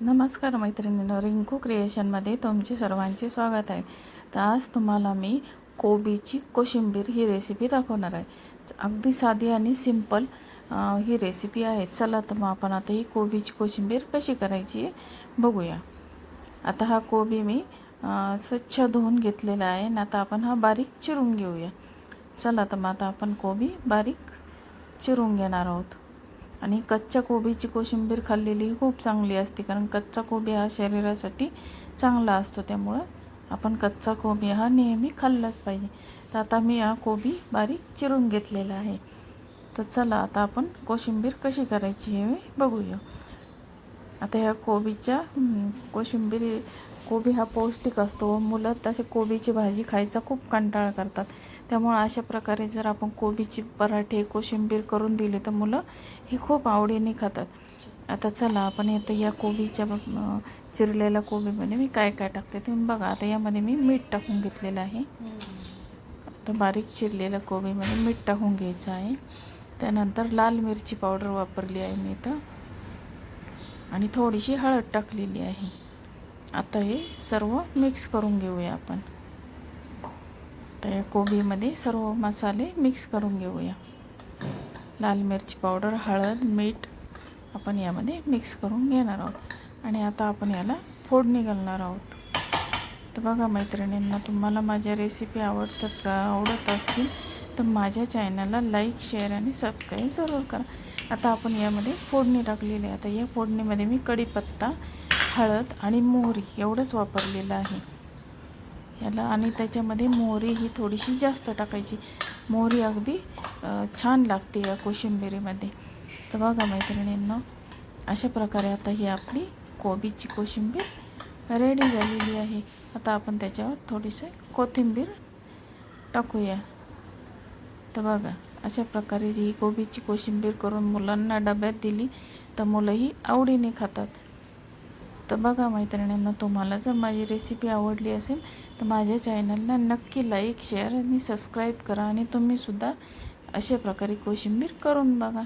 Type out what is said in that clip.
नमस्कार मैत्रिणींनो रिंकू क्रिएशनमध्ये तुमचे सर्वांचे स्वागत आहे. तर आज तुम्हाला मी कोबीची कोशिंबीर ही रेसिपी दाखवणार आहे. अगदी साधी आणि सिंपल ही रेसिपी आहे. चला तर मग आपण आता ही कोबीची कोशिंबीर कशी करायची बघूया. आता हा कोबी मी स्वच्छ धुवून घेतलेला आहे आणि आता आपण हा बारीक चिरून घेऊया. चला तर मग आता आपण कोबी बारीक चिरून घेणार आहोत. आणि कच्च्या कोबीची कोशिंबीर खाल्लेली खूप चांगली असते कारण कच्चा कोबी हा शरीरासाठी चांगला असतो त्यामुळं आपण कच्चा कोबी हा नेहमी खाल्लाच पाहिजे. तर आता मी हा कोबी बारीक चिरून घेतलेला आहे. तर चला आता आपण कोशिंबीर कशी करायची हे बघूया. आता ह्या कोबीच्या कोशिंबीर कोबी हा पौष्टिक असतो व मुलं तसे कोबीची भाजी खायचा खूप कंटाळा करतात. त्यामुळं अशा प्रकारे जर आपण कोबीची पराठे कोशिंबीर करून दिले तर मुलं हे खूप आवडीने खातात. आता चला आपण आता या कोबीच्या चिरलेल्या कोबीमध्ये मी काय काय टाकते तुम्ही बघा. आता यामध्ये मी मीठ टाकून घेतलेलं आहे. आता बारीक चिरलेल्या कोबीमध्ये मीठ टाकून घ्यायचं आहे. त्यानंतर लाल मिरची पावडर वापरली आहे मी इथं. आणि थोडीशी हळद टाकलेली आहे. आता हे सर्व मिक्स करून घेऊया आपण. तर या कोबीमध्ये सर्व मसाले मिक्स करून घेऊया. लाल मिरची पावडर हळद मीठ आपण यामध्ये मिक्स करून घेणार आहोत. आणि आता आपण याला फोडणी घालणार आहोत. तर बघा मैत्रिणींना तुम्हाला माझ्या रेसिपी आवडतात का आवडत असतील तर माझ्या चॅनलला लाईक शेअर आणि सबस्क्राईब जरूर करा. आता आपण यामध्ये फोडणी टाकलेली आहे. आता या फोडणीमध्ये मी कढीपत्ता हळद आणि मोहरी एवढंच वापरलेलं आहे. याला. आणि त्याच्यामध्ये मोहरी ही थोडीशी जास्त टाकायची. मोहरी अगदी छान लागते या कोशिंबिरीमध्ये. तर बघा मैत्रिणींना अशा प्रकारे आता ही आपली कोबीची कोशिंबीर रेडी झालेली आहे. आता आपण त्याच्यावर थोडीशी कोथिंबीर टाकूया. तर बघा अशा प्रकारे ही कोबीची कोशिंबीर करून मुलांना डब्यात दिली तर मुलंही आवडीने खातात. तर बघा मैत्रिणींना तुम्हाला जर माझी रेसिपी आवडली असेल तर माझ्या चॅनलला नक्की लाईक शेअर आणि सबस्क्राईब करा आणि तुम्हीसुद्धा अशा प्रकारे कोशिंबीर करून बघा.